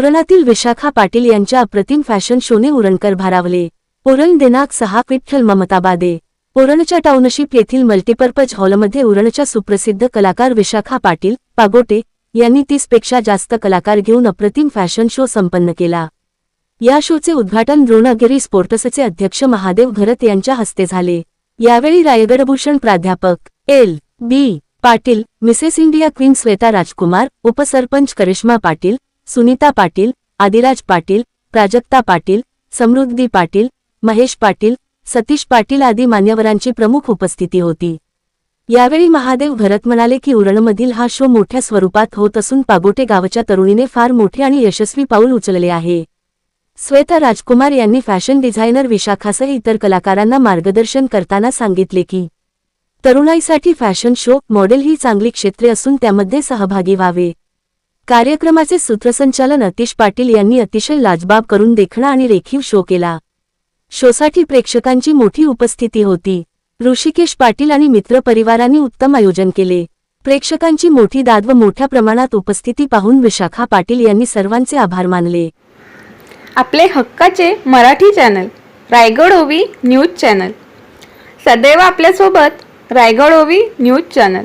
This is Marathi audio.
तोरणातील विशाखा पाटील यांच्या अप्रतिम फॅशन शोने उरणकर भारावले. उरण देनाक सहा विठ्ठल ममताबादे. उरणच्या टाउनशिप येथील मल्टीपर्पज हॉलमध्ये उरणच्या सुप्रसिद्ध कलाकार विशाखा पाटील पागोटे यांनी तीसपेक्षा जास्त कलाकार घेऊन अप्रतिम फॅशन शो संपन्न केला. या शोचे उद्घाटन द्रोणगिरी स्पोर्ट्सचे अध्यक्ष महादेव घरत यांच्या हस्ते झाले. यावेळी रायगडभूषण प्राध्यापक L. B. Patil Mrs India queen Shweta Rajkumar उपसरपंच करिश्मा पाटील सुनीता पाटील आदिराज पाटील प्राजक्ता पाटील समृद्धी पाटील महेश पाटील सतीश पाटील आदी मान्यवरांची प्रमुख उपस्थिती होती. यावेळी महादेव घरत म्हणाले की उरणमधील हा शो मोठ्या स्वरूपात होत असून पागोटे गावच्या तरुणीने फार मोठे आणि यशस्वी पाऊल उचलले आहे. श्वेता राजकुमार यांनी फॅशन डिझायनर विशाखासह इतर कलाकारांना मार्गदर्शन करताना सांगितले की तरुणाईसाठी फॅशन शो मॉडेल ही चांगली क्षेत्रे असून त्यामध्ये सहभागी व्हावे. कार्यक्रमाचे सूत्रसंचालन अतिश पाटील यांनी अतिशय लाजबाब करून देखणा आणि रेखीव शो केला. शोसाठी प्रेक्षकांची मोठी उपस्थिती होती. ऋषिकेश पाटील आणि मित्र परिवारांनी उत्तम आयोजन केले. प्रेक्षकांची मोठी दाद व मोठ्या प्रमाणात उपस्थिती पाहून विशाखा पाटील यांनी सर्वांचे आभार मानले. आपले हक्काचे मराठी चॅनल रायगड ओवी न्यूज चॅनल. सदैव आपल्यासोबत रायगड ओवी न्यूज चॅनल.